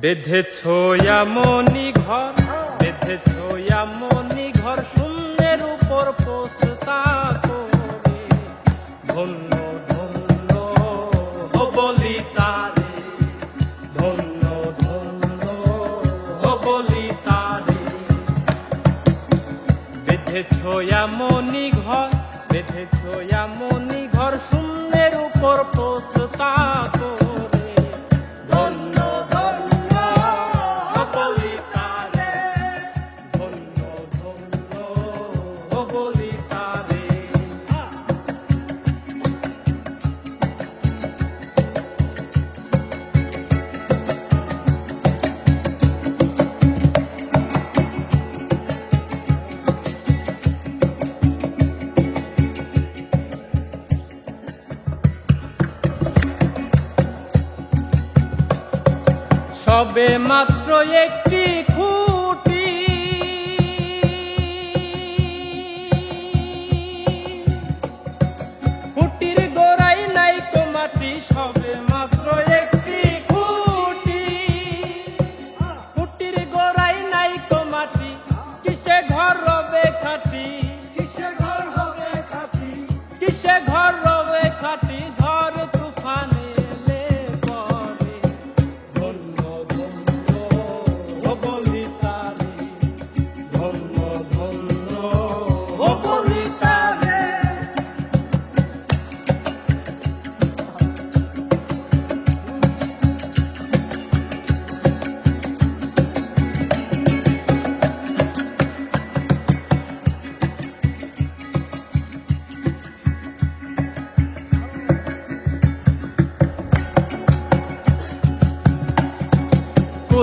বেঁধেছ মনি ঘর, বেঁধেছ মনি ঘর, শূন্যের উপর পোষতা করে। ধন্য ধন্য বলি তারে ধন্য ধন্য বলি তারে বেঁধেছ মনি ঘর, বেঁধেছ সবে মাত্র এক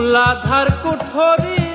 মূলাধার কুঠরী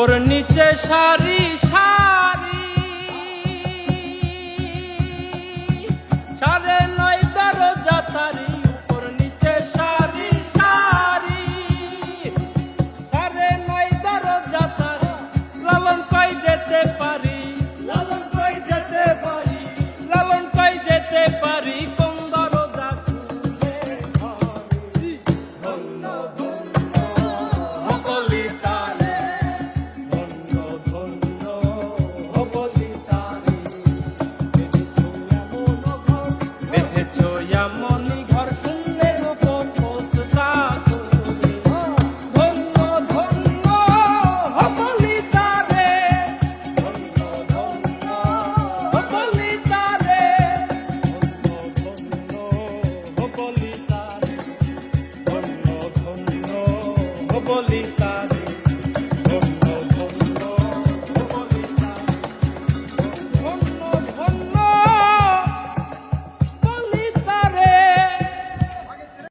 উপর নিচে সারি সার Trípoli